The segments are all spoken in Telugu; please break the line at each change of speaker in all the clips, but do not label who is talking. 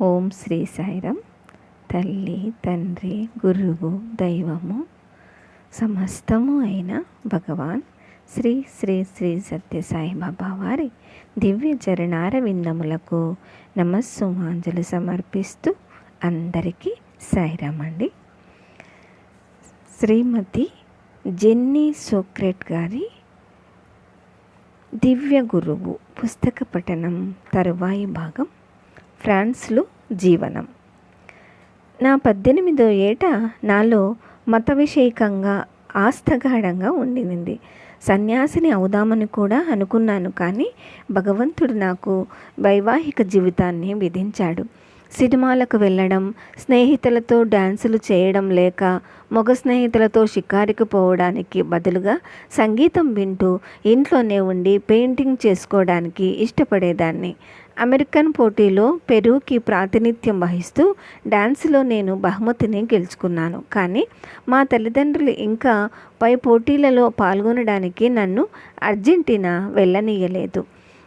ఓం శ్రీ సాయిరం. తల్లి తండ్రి గురువు దైవము సమస్తము అయిన భగవాన్ శ్రీ శ్రీ శ్రీ సత్యసాయిబాబా వారి దివ్య చరణార విందములకు నమస్సుమాంజలు సమర్పిస్తూ అందరికీ సాయిరామ్ శ్రీమతి జెన్నీ సోక్రెట్ గారి దివ్య గురువు పుస్తక పఠనం తరువాయి భాగం ఫ్రాన్స్లు జీవనం. నా పద్దెనిమిదో ఏట నాలో మత విషయకంగా ఆస్థగాఢంగా ఉండింది సన్యాసిని అవుదామని కూడా అనుకున్నాను కానీ భగవంతుడు నాకు వైవాహిక జీవితాన్ని విధించాడు. సినిమాలకు వెళ్ళడం స్నేహితులతో డ్యాన్సులు చేయడం లేక మగ స్నేహితులతో షికారికి పోవడానికి బదులుగా సంగీతం వింటూ ఇంట్లోనే ఉండి పెయింటింగ్ చేసుకోవడానికి ఇష్టపడేదాన్ని. అమెరికన్ పోటీలో పెరూకి ప్రాతినిధ్యం వహిస్తూ డ్యాన్స్లో నేను బహుమతిని గెలుచుకున్నాను. కానీ మా తల్లిదండ్రులు ఇంకా పై పోటీలలో పాల్గొనడానికి నన్ను అర్జెంటీనా వెళ్ళనీయలేదు.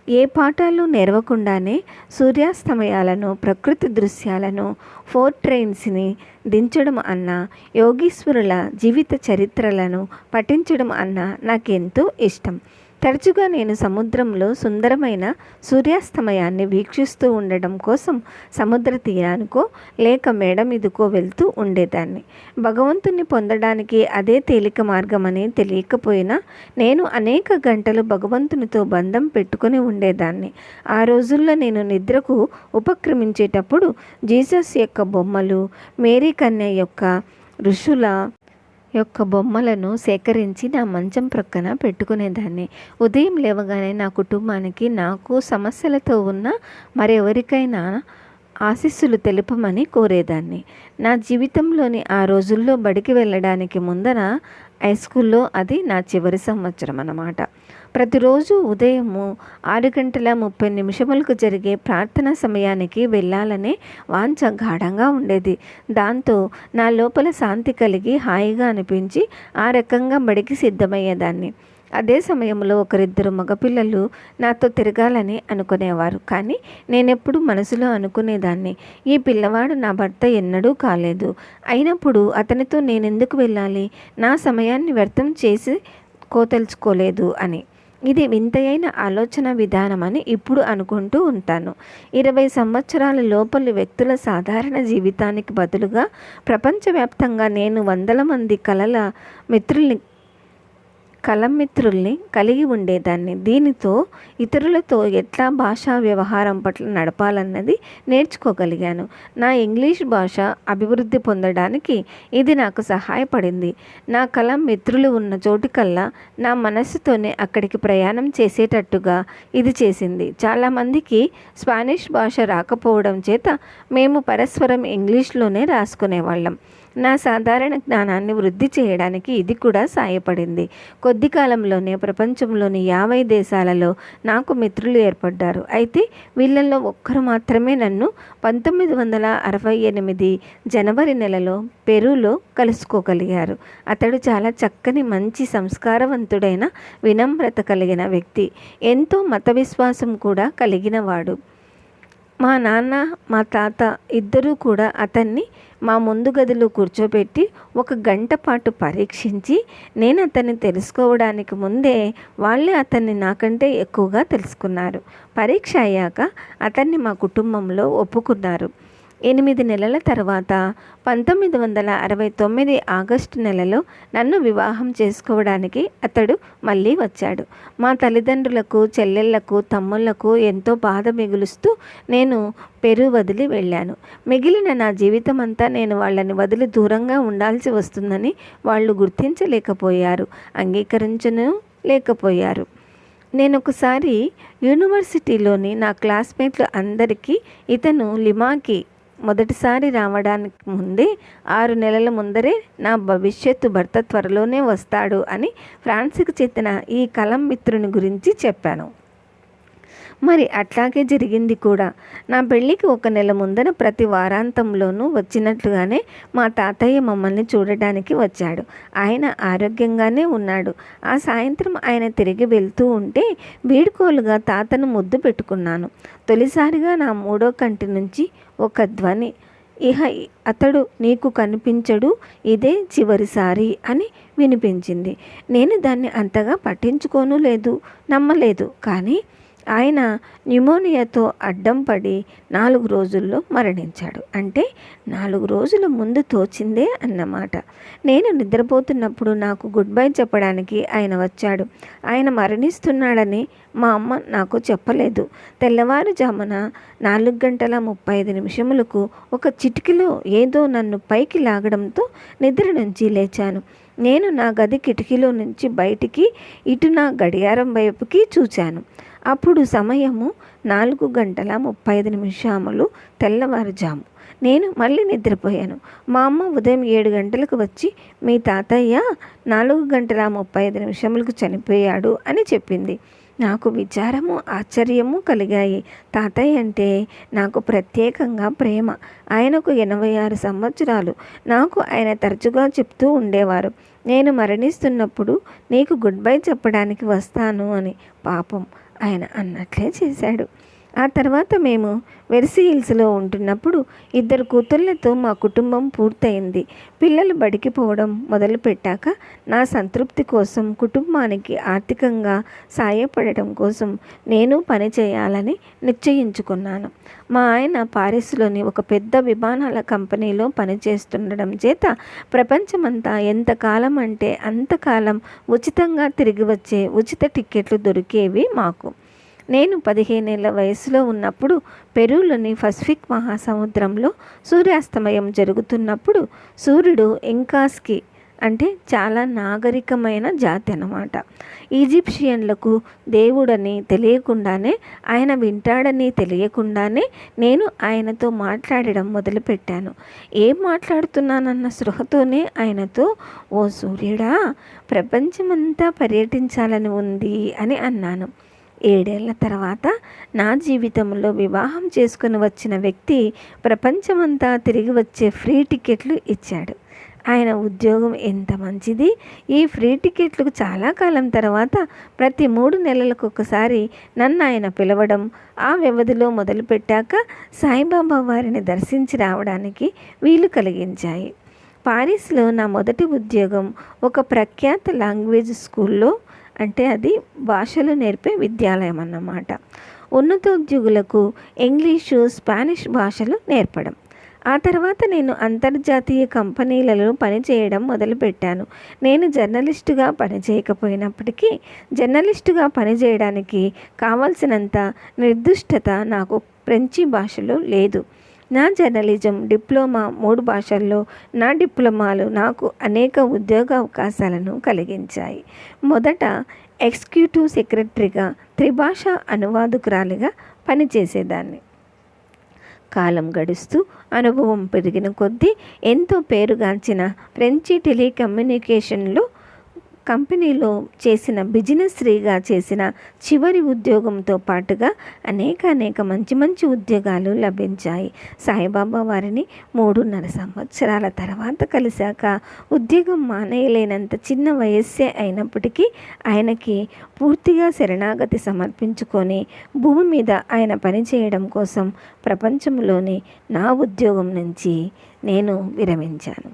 ఏ పాఠాలు నెరవకుండానే సూర్యాస్తమయాలను ప్రకృతి దృశ్యాలను ఫోర్ ట్రైన్స్ని దించడం అన్న యోగీశ్వరుల జీవిత చరిత్రలను పఠించడం అన్న నాకెంతో ఇష్టం. తరచుగా నేను సముద్రంలో సుందరమైన సూర్యాస్తమయాన్ని వీక్షిస్తూ ఉండడం కోసం సముద్ర తీరానికో లేక మేడ మీదకో వెళ్తూ ఉండేదాన్ని. భగవంతుని పొందడానికి అదే తేలిక మార్గమని తెలియకపోయినా నేను అనేక గంటలు భగవంతునితో బంధం పెట్టుకుని ఉండేదాన్ని. ఆ రోజుల్లో నేను నిద్రకు ఉపక్రమించేటప్పుడు జీసస్ యొక్క బొమ్మలు మేరీ కన్య యొక్క ఋషుల యొక్క బొమ్మలను సేకరించి నా మంచం ప్రక్కన పెట్టుకునేదాన్ని. ఉదయం లేవగానే నా కుటుంబానికి నాకు సమస్యలతో ఉన్న మరెవరికైనా ఆశీస్సులు తెలుపమని కోరేదాన్ని. నా జీవితంలోని ఆ రోజుల్లో బడికి వెళ్ళడానికి ముందర హై స్కూల్లో అది నా చివరి సంవత్సరం అన్నమాట. ప్రతిరోజు ఉదయము ఆరు గంటల ముప్పై నిమిషములకు జరిగే ప్రార్థన సమయానికి వెళ్ళాలనే వాంఛ గాఢంగా ఉండేది. దాంతో నా లోపల శాంతి కలిగి హాయిగా అనిపించి ఆ రకంగా బడికి సిద్ధమయ్యేదాన్ని. అదే సమయంలో ఒకరిద్దరు మగపిల్లలు నాతో తిరగాలని అనుకునేవారు. కానీ నేనెప్పుడు మనసులో అనుకునేదాన్ని. ఈ పిల్లవాడు నా భర్త ఎన్నడూ కాలేదు. అయినప్పుడు అతనితో నేనెందుకు వెళ్ళాలి? నా సమయాన్ని వ్యర్థం చేసి కోతలుచుకోలేదు అని. ఇది వింతయైన ఆలోచన విధానమని ఇప్పుడు అనుకుంటూ ఉంటాను. ఇరవై సంవత్సరాల లోపలి వ్యక్తుల సాధారణ జీవితానికి బదులుగా ప్రపంచవ్యాప్తంగా నేను వందల మంది కలల మిత్రుల్ని కలమిత్రుల్ని కలిగి ఉండేదాన్ని. దీనితో ఇతరులతో ఎట్లా భాషా వ్యవహారం పట్ల నడపాలన్నది నేర్చుకోగలిగాను. నా ఇంగ్లీష్ భాష అభివృద్ధి పొందడానికి ఇది నాకు సహాయపడింది. నా కలం మిత్రులు ఉన్న చోటుకల్లా నా మనస్సుతోనే అక్కడికి ప్రయాణం చేసేటట్టుగా ఇది చేసింది. చాలామందికి స్పానిష్ భాష రాకపోవడం చేత మేము పరస్పరం ఇంగ్లీష్లోనే రాసుకునేవాళ్ళం. నా సాధారణ జ్ఞానాన్ని వృద్ధి చేయడానికి ఇది కూడా సాయపడింది. కొద్ది కాలంలోనే ప్రపంచంలోని యాభై దేశాలలో నాకు మిత్రులు ఏర్పడ్డారు. అయితే వీళ్ళల్లో ఒక్కరు మాత్రమే నన్ను పంతొమ్మిది వందల అరవై ఎనిమిది జనవరి నెలలో పెరూలో కలుసుకోగలిగారు. అతడు చాలా చక్కని మంచి సంస్కారవంతుడైన వినమ్రత కలిగిన వ్యక్తి. ఎంతో మత విశ్వాసం కూడా కలిగినవాడు. మా నాన్న మా తాత ఇద్దరూ కూడా అతన్ని మా ముందు గదిలో కూర్చోబెట్టి ఒక గంట పాటు పరీక్షించి నేను అతన్ని తెలుసుకోవడానికి ముందే వాళ్ళే అతన్ని నాకంటే ఎక్కువగా తెలుసుకున్నారు. పరీక్ష అయ్యాక అతన్ని మా కుటుంబంలో ఒప్పుకున్నారు. ఎనిమిది నెలల తర్వాత పంతొమ్మిది వందల అరవై తొమ్మిది ఆగస్టు నెలలో నన్ను వివాహం చేసుకోవడానికి అతడు మళ్ళీ వచ్చాడు. మా తల్లిదండ్రులకు చెల్లెళ్ళకు తమ్ముళ్ళకు ఎంతో బాధ మిగులుస్తూ నేను పెరు వదిలి వెళ్ళాను. మిగిలిన నా జీవితం అంతా నేను వాళ్ళని వదిలి దూరంగా ఉండాల్సి వస్తుందని వాళ్ళు గుర్తించలేకపోయారు అంగీకరించను లేకపోయారు. నేను ఒకసారి యూనివర్సిటీలోని నా క్లాస్మేట్లు అందరికీ ఇతను లిమాకి మొదటిసారి రావడానికి ముందే ఆరు నెలల ముందరే నా భవిష్యత్తు భర్త త్వరలోనే వస్తాడు అని ఫ్రాన్స్కి చెందిన ఈ కలం మిత్రుని గురించి చెప్పాను. మరి అట్లాగే జరిగింది కూడా. నా పెళ్ళికి ఒక నెల ముందర ప్రతి వారాంతంలోనూ వచ్చినట్లుగానే మా తాతయ్య మమ్మల్ని చూడడానికి వచ్చాడు. ఆయన ఆరోగ్యంగానే ఉన్నాడు. ఆ సాయంత్రం ఆయన తిరిగి వెళ్తూ ఉంటే వీడుకోలుగా తాతను ముద్దు పెట్టుకున్నాను. తొలిసారిగా నా మూడో కంటి నుంచి ఒక ధ్వని. ఇహ అతడు నీకు కనిపించడు ఇదే చివరిసారి అని వినిపించింది. నేను దాన్ని అంతగా పట్టించుకోను లేదు నమ్మలేదు. కానీ ఆయన న్యూమోనియాతో అడ్డం పడి నాలుగు రోజుల్లో మరణించాడు. అంటే నాలుగు రోజుల ముందు తోచిందే అన్నమాట. నేను నిద్రపోతున్నప్పుడు నాకు గుడ్ బై చెప్పడానికి ఆయన వచ్చాడు. ఆయన మరణిస్తున్నాడని మా అమ్మ నాకు చెప్పలేదు. తెల్లవారుజామున నాలుగు గంటల ముప్పై ఐదు నిమిషములకు ఒక చిటికలో ఏదో నన్ను పైకి లాగడంతో నిద్ర నుంచి లేచాను. నేను నా గది కిటికీలో నుంచి బయటికి ఇటు నా గడియారం వైపుకి చూచాను. అప్పుడు సమయము నాలుగు గంటల ముప్పై ఐదు నిమిషములు తెల్లవారుజాము. నేను మళ్ళీ నిద్రపోయాను. మా అమ్మ ఉదయం ఏడు గంటలకు వచ్చి మీ తాతయ్య నాలుగు గంటల ముప్పై ఐదు నిమిషములకు చనిపోయాడు అని చెప్పింది. నాకు విచారము ఆశ్చర్యము కలిగాయి. తాతయ్య అంటే నాకు ప్రత్యేకంగా ప్రేమ. ఆయనకు ఎనభై ఆరు సంవత్సరాలు. నాకు ఆయన తరచుగా చెప్తూ ఉండేవారు. నేను మరణిస్తున్నప్పుడు నీకు గుడ్ బై చెప్పడానికి వస్తాను అని. పాపం. ఆయన అన్నట్లే చేశాడు. ఆ తర్వాత మేము వెర్సిహిల్స్లో ఉంటున్నప్పుడు ఇద్దరు కూతుళ్ళతో మా కుటుంబం పూర్తయింది. పిల్లలు బడికిపోవడం మొదలుపెట్టాక నా సంతృప్తి కోసం కుటుంబానికి ఆర్థికంగా సాయపడటం కోసం నేను పని చేయాలని నిశ్చయించుకున్నాను. మా ఆయన పారిస్లోని ఒక పెద్ద విమానాల కంపెనీలో పనిచేస్తుండడం చేత ప్రపంచమంతా ఎంతకాలం అంటే అంతకాలం ఉచితంగా తిరిగి వచ్చే ఉచిత టిక్కెట్లు దొరికేవి మాకు. నేను పదిహేనేళ్ళ వయసులో ఉన్నప్పుడు పెరూలోని పసిఫిక్ మహాసముద్రంలో సూర్యాస్తమయం జరుగుతున్నప్పుడు సూర్యుడు ఇంకాస్కి అంటే చాలా నాగరికమైన జాతి అన్నమాట. ఈజిప్షియన్లకు దేవుడని తెలియకుండానే ఆయన వింటాడని తెలియకుండానే నేను ఆయనతో మాట్లాడడం మొదలుపెట్టాను. ఏం మాట్లాడుతున్నానన్న సృహతోనే ఆయనతో ఓ సూర్యుడా ప్రపంచమంతా పర్యటించాలని ఉంది అని అన్నాను. ఏడేళ్ళ తర్వాత నా జీవితంలో వివాహం చేసుకుని వచ్చిన వ్యక్తి ప్రపంచమంతా తిరిగి వచ్చే ఫ్రీ టికెట్లు ఇచ్చాడు. ఆయన ఉద్యోగం ఎంత మంచిది? ఈ ఫ్రీ టికెట్లకు చాలా కాలం తర్వాత ప్రతి మూడు నెలలకు ఒకసారి నన్ను ఆయన పిలవడం ఆ వ్యవధిలో మొదలుపెట్టాక సాయిబాబా వారిని దర్శించి రావడానికి వీలు కలిగించాయి. పారిస్లో నా మొదటి ఉద్యోగం ఒక ప్రఖ్యాత లాంగ్వేజ్ స్కూల్లో అంటే అది భాషలు నేర్పే విద్యాలయం అన్నమాట. ఉన్నతోద్యోగులకు ఇంగ్లీషు స్పానిష్ భాషలు నేర్పడం. ఆ తర్వాత నేను అంతర్జాతీయ కంపెనీలలో పనిచేయడం మొదలుపెట్టాను. నేను జర్నలిస్టుగా పనిచేయకపోయినప్పటికీ జర్నలిస్టుగా పనిచేయడానికి కావలసినంత నిర్దిష్టత నాకు ఫ్రెంచి భాషలో లేదు. నా జర్నలిజం డిప్లొమా మూడు భాషల్లో నా డిప్లొమాలు నాకు అనేక ఉద్యోగ అవకాశాలను కలిగించాయి. మొదట ఎగ్జిక్యూటివ్ సెక్రటరీగా త్రిభాష అనువాదకురాలిగా పనిచేసేదాన్ని. కాలం గడుస్తూ అనుభవం పెరిగిన కొద్దీ ఎంతో పేరుగాంచిన ఫ్రెంచి టెలికమ్యూనికేషన్లో కంపెనీలో చేసిన బిజినెస్ స్త్రీగా చేసిన చివరి ఉద్యోగంతో పాటుగా అనేక అనేక మంచి మంచి ఉద్యోగాలు లభించాయి. సాయిబాబా వారిని మూడున్నర సంవత్సరాల తర్వాత కలిశాక ఉద్యోగం మానేయలేనంత చిన్న వయస్సే అయినప్పటికీ ఆయనకి పూర్తిగా శరణాగతి సమర్పించుకొని భూమి మీద ఆయన పనిచేయడం కోసం ప్రపంచంలోని నా ఉద్యోగం నుంచి నేను విరమించాను.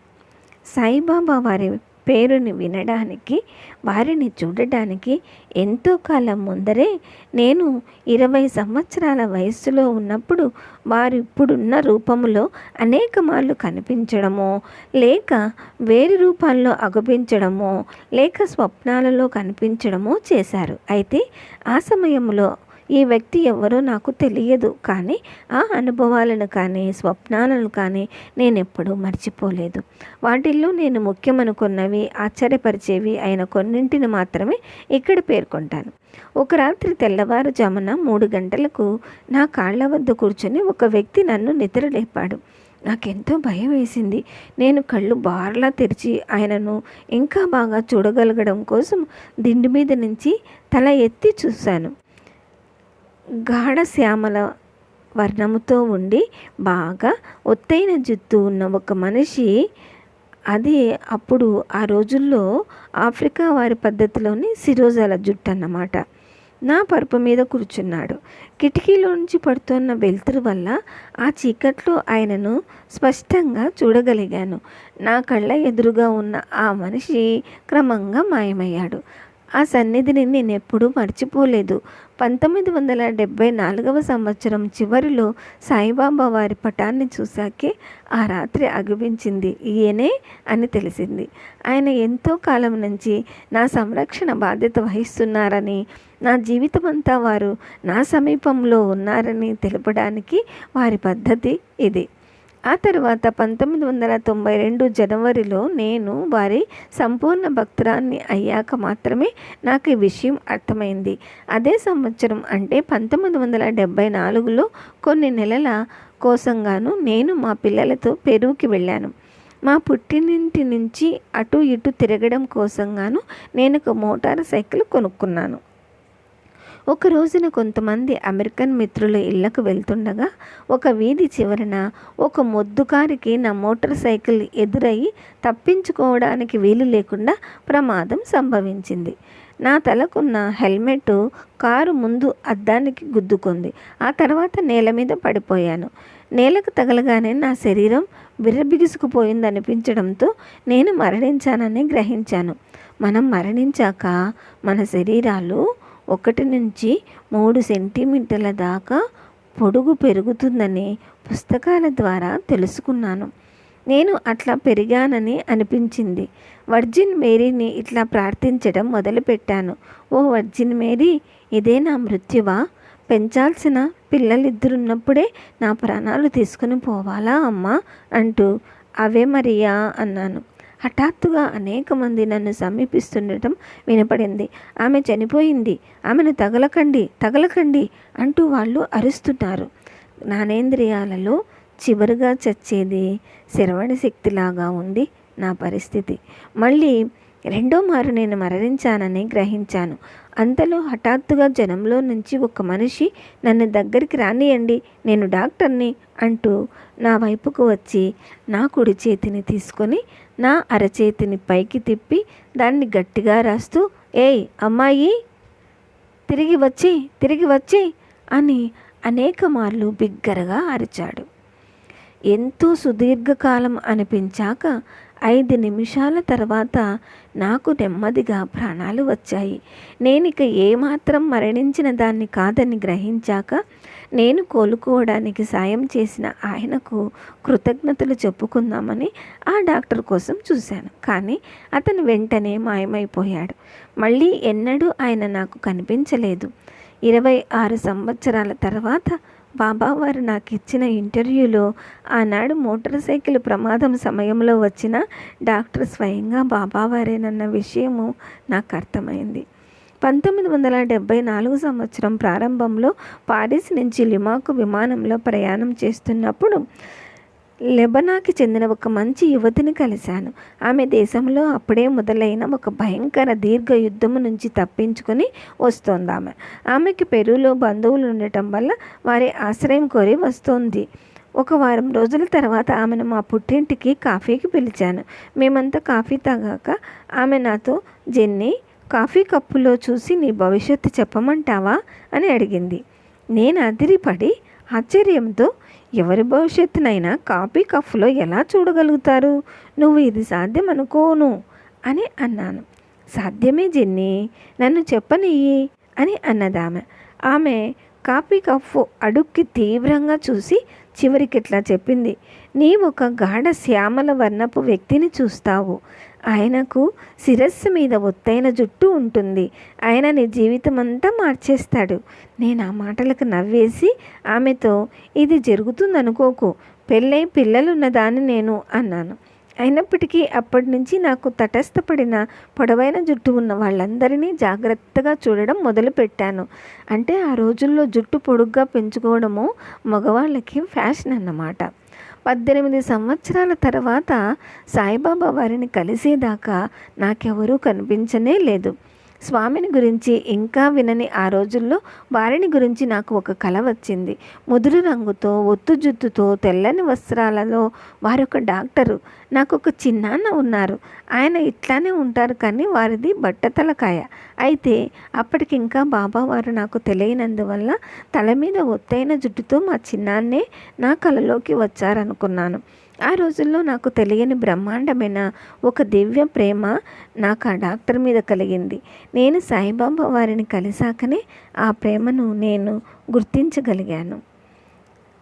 సాయిబాబా వారి పేరుని వినడానికి వారిని చూడడానికి ఎంతో కాలం ముందరే నేను ఇరవై సంవత్సరాల వయస్సులో ఉన్నప్పుడు వారు ఇప్పుడున్న రూపంలో అనేక మార్లు కనిపించడమో లేక వేరే రూపాల్లో అగుపించడమో లేక స్వప్నాలలో కనిపించడమో చేశారు. అయితే ఆ సమయంలో ఈ వ్యక్తి ఎవరో నాకు తెలియదు. కానీ ఆ అనుభవాలను కానీ స్వప్నాలను కానీ నేను ఎప్పుడూ మర్చిపోలేదు. వాటిల్లో నేను ముఖ్యమనుకున్నవి ఆశ్చర్యపరిచేవి అయిన కొన్నింటిని మాత్రమే ఇక్కడ పేర్కొంటాను. ఒక రాత్రి తెల్లవారుజామున మూడు గంటలకు నా కాళ్ళ వద్ద కూర్చొని ఒక వ్యక్తి నన్ను నిద్రలేపాడు. నాకెంతో భయం వేసింది. నేను కళ్ళు బార్లా తెరిచి ఆయనను ఇంకా బాగా చూడగలగడం కోసం దిండు మీద నుంచి తల ఎత్తి చూశాను. గాఢ శ్యామల వర్ణముతో ఉండి బాగా ఒత్తైన జుత్తు ఉన్న ఒక మనిషి అది అప్పుడు ఆ రోజుల్లో ఆఫ్రికా వారి పద్ధతిలోని సిరోజాల జుట్టు అన్నమాట. నా పరుపు మీద కూర్చున్నాడు. కిటికీలో నుంచి పడుతున్న వెలుతురు వల్ల ఆ చీకట్లో ఆయనను స్పష్టంగా చూడగలిగాను. నా కళ్ళ ఎదురుగా ఉన్న ఆ మనిషి క్రమంగా మాయమయ్యాడు. ఆ సన్నిధిని నేను ఎప్పుడూ మర్చిపోలేదు. పంతొమ్మిది వందల డెబ్భై నాలుగవ సంవత్సరం చివరిలో సాయిబాబా వారి పటాన్ని చూశాకే ఆ రాత్రి అగుపించింది ఈయనే అని తెలిసింది. ఆయన ఎంతో కాలం నుంచి నా సంరక్షణ బాధ్యత వహిస్తున్నారని నా జీవితమంతా వారు నా సమీపంలో ఉన్నారని తెలపడానికి వారి పద్ధతి ఇది. ఆ తర్వాత పంతొమ్మిది వందల తొంభై రెండు జనవరిలో నేను వారి సంపూర్ణ భక్తురాన్ని అయ్యాక మాత్రమే నాకు ఈ విషయం అర్థమైంది. అదే సంవత్సరం అంటే పంతొమ్మిది వందల డెబ్భై నాలుగులో కొన్ని నెలల కోసంగాను నేను మా పిల్లలతో పెరువుకి వెళ్ళాను. మా పుట్టినింటి నుంచి అటు ఇటు తిరగడం కోసంగాను నేను ఒక మోటార్ సైకిల్ కొనుక్కున్నాను. ఒక రోజున కొంతమంది అమెరికన్ మిత్రులు ఇళ్ళకు వెళ్తుండగా ఒక వీధి చివరన ఒక మొద్దుకారికి నా మోటార్ సైకిల్ ఎదురయ్యి తప్పించుకోవడానికి వీలు లేకుండా ప్రమాదం సంభవించింది. నా తలకున్న హెల్మెట్ కారు ముందు అద్దానికి గుద్దుకుంది. ఆ తర్వాత నేల మీద పడిపోయాను. నేలకు తగలగానే నా శరీరం బిర్రబిగుసుకుపోయింది అనిపించడంతో నేను మరణించానని గ్రహించాను. మనం మరణించాక మన శరీరాలు ఒకటి నుంచి మూడు సెంటీమీటర్ల దాకా పొడుగు పెరుగుతుందని పుస్తకాల ద్వారా తెలుసుకున్నాను. నేను అట్లా పెరిగానని అనిపించింది. వర్జిన్ మేరీని ఇట్లా ప్రార్థించడం మొదలుపెట్టాను. ఓ వర్జిన్ మేరీ ఇదే నా మృత్యువా? పెంచాల్సిన పిల్లలిద్దరున్నప్పుడే నా ప్రాణాలు తీసుకుని పోవాలా అమ్మా? అంటూ అవే మరియా అన్నాను. హఠాత్తుగా అనేక మంది నన్ను సమీపిస్తుండటం వినపడింది. ఆమె చనిపోయింది. ఆమెను తగలకండి తగలకండి అంటూ వాళ్ళు అరుస్తున్నారు. జ్ఞానేంద్రియాలలో చివరిగా చచ్చేది శ్రవణ శక్తిలాగా ఉంది నా పరిస్థితి. మళ్ళీ రెండో మారు నేను మరణించానని గ్రహించాను. అంతలో హఠాత్తుగా జనంలో నుంచి ఒక మనిషి నన్ను దగ్గరికి రానియండి నేను డాక్టర్ని అంటూ నా వైపుకు వచ్చి నా కుడి చేతిని తీసుకొని నా అరచేతిని పైకి తిప్పి దాన్ని గట్టిగా రాస్తూ ఏయ్ అమ్మాయి తిరిగి వచ్చి తిరిగి వచ్చి అని అనేక మార్లు బిగ్గరగా అరిచాడు. ఎంతో సుదీర్ఘకాలం అనిపించాక ఐదు నిమిషాల తర్వాత నాకు నెమ్మదిగా ప్రాణాలు వచ్చాయి. నేనిక ఏమాత్రం మరణించిన దాన్ని కాదని గ్రహించాక నేను కోలుకోవడానికి సాయం చేసిన ఆయనకు కృతజ్ఞతలు చెప్పుకుందామని ఆ డాక్టర్ కోసం చూశాను. కానీ అతను వెంటనే మాయమైపోయాడు. మళ్ళీ ఎన్నడూ ఆయన నాకు కనిపించలేదు. ఇరవై ఆరు సంవత్సరాల తర్వాత బాబావారు నాకు ఇచ్చిన ఇంటర్వ్యూలో ఆనాడు మోటార్ సైకిల్ ప్రమాదం సమయంలో వచ్చిన డాక్టర్ స్వయంగా బాబావారేనన్న విషయము నాకు అర్థమైంది పంతొమ్మిది వందల డెబ్భై నాలుగు సంవత్సరం ప్రారంభంలో పారిస్ నుంచి లిమాకు విమానంలో ప్రయాణం చేస్తున్నప్పుడు లెబనాకి చెందిన ఒక మంచి యువతిని కలిశాను. ఆమె దేశంలో అప్పుడే మొదలైన ఒక భయంకర దీర్ఘ యుద్ధము నుంచి తప్పించుకొని వస్తోంది ఆమె. ఆమెకి పెరువులో బంధువులు ఉండటం వల్ల వారి ఆశ్రయం కోరి వస్తోంది. ఒక వారం రోజుల తర్వాత ఆమెను మా పుట్టింటికి కాఫీకి పిలిచాను. మేమంతా కాఫీ తాగాక ఆమె నాతో జెన్నీ కాఫీ కప్పులో చూసి నీ భవిష్యత్తు చెప్పమంటావా? అని అడిగింది. నేను అదిరిపడి ఆశ్చర్యంతో ఎవరి భవిష్యత్తునైనా కాపీ కఫ్లో ఎలా చూడగలుగుతారు? నువ్వు ఇది సాధ్యం అనుకోను అని అన్నాను. సాధ్యమే జెన్నీ నన్ను చెప్పనియ్యి అని అన్నదామె. ఆమె కాపీ కఫ్ అడుక్కి తీవ్రంగా చూసి చివరికి ఇట్లా చెప్పింది నీ ఒక గాఢ శ్యామల వర్ణపు వ్యక్తిని చూస్తావు. ఆయనకు శిరస్సు మీద ఒత్తైన జుట్టు ఉంటుంది. ఆయన నీ జీవితం అంతా మార్చేస్తాడు. నేను ఆ మాటలకు నవ్వేసి ఆమెతో ఇది జరుగుతుందనుకోకు. పెళ్ళై పిల్లలున్న దాన్ని నేను అన్నాను. అయినప్పటికీ అప్పటి నుంచి నాకు తటస్థపడిన పొడవైన జుట్టు ఉన్న వాళ్ళందరినీ జాగ్రత్తగా చూడడం మొదలుపెట్టాను. అంటే ఆ రోజుల్లో జుట్టు పొడుగ్గా పెంచుకోవడము మగవాళ్ళకి ఫ్యాషన్ అన్నమాట. పద్దెనిమిది సంవత్సరాల తర్వాత సాయిబాబా వారిని కలిసేదాకా నాకెవరూ కనిపించనే లేదు. స్వామిని గురించి ఇంకా వినని ఆ రోజుల్లో వారిని గురించి నాకు ఒక కల వచ్చింది. ముదురు రంగుతో ఒత్తు జుత్తుతో తెల్లని వస్త్రాలలో వారొక డాక్టరు. నాకు ఒక చిన్నాన్న ఉన్నారు. ఆయన ఇట్లానే ఉంటారు కానీ వారిది బట్టతలకాయ అయితే అప్పటికింకా బాబా వారు నాకు తెలియనందువల్ల తల మీద ఒత్తైన జుట్టుతో మా చిన్నాన్నే నా కలలోకి వచ్చారనుకున్నాను. ఆ రోజుల్లో నాకు తెలియని బ్రహ్మాండమైన ఒక దివ్య ప్రేమ నాకు ఆ డాక్టర్ మీద కలిగింది. నేను సాయిబాబా వారిని కలిసాకనే ఆ ప్రేమను నేను గుర్తించగలిగాను.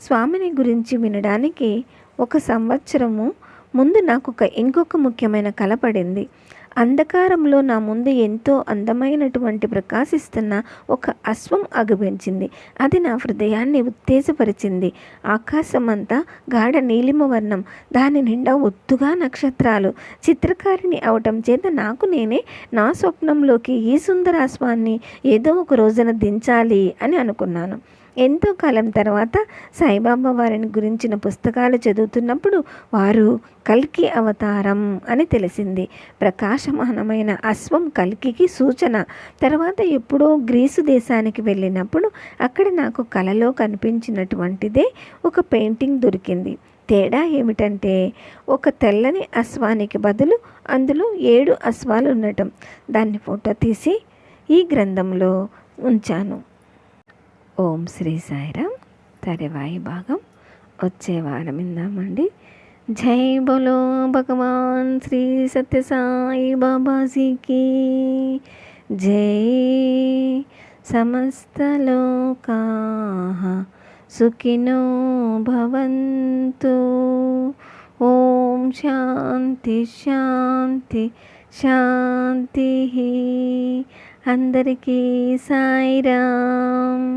స్వామిని గురించి వినడానికి ఒక సంవత్సరము ముందు నాకు ఒక ఇంకొక ముఖ్యమైన కలపడింది పడింది. అంధకారంలో నా ముందు ఎంతో అందమైనటువంటి ప్రకాశిస్తున్న ఒక అశ్వం అగుపించింది. అది నా హృదయాన్ని ఉత్తేజపరిచింది. ఆకాశమంతా గాఢ నీలిమ వర్ణం. దాని నిండా ఒత్తుగా నక్షత్రాలు. చిత్రకారిణి అవటం చేత నాకు నేనే నా స్వప్నంలోకి ఈ సుందరాశ్వాన్ని ఏదో ఒక రోజున దించాలి అని అనుకున్నాను. ఎంతో కాలం తర్వాత సాయిబాబా వారిని గురించిన పుస్తకాలు చదువుతున్నప్పుడు వారు కల్కి అవతారం అని తెలిసింది. ప్రకాశమానమైన అశ్వం కల్కికి సూచన. తర్వాత ఎప్పుడో గ్రీసు దేశానికి వెళ్ళినప్పుడు అక్కడ నాకు కలలో కనిపించినటువంటిదే ఒక పెయింటింగ్ దొరికింది. తేడా ఏమిటంటే ఒక తెల్లని అశ్వానికి బదులు అందులో ఏడు అశ్వాలు ఉండటం దాన్ని ఫోటో తీసి ఈ గ్రంథంలో ఉంచాను. ఓం శ్రీ సాయిరామ్. తరువాయి భాగం వచ్చే వారం విందామండి. జై బోలో భగవాన్ శ్రీ సత్యసాయి బాబాజీకి జై సమస్తలోకా సుఖినో భవంతు. ఓం శాంతి శాంతి శాంతి. అందరికీ సాయిరామ్.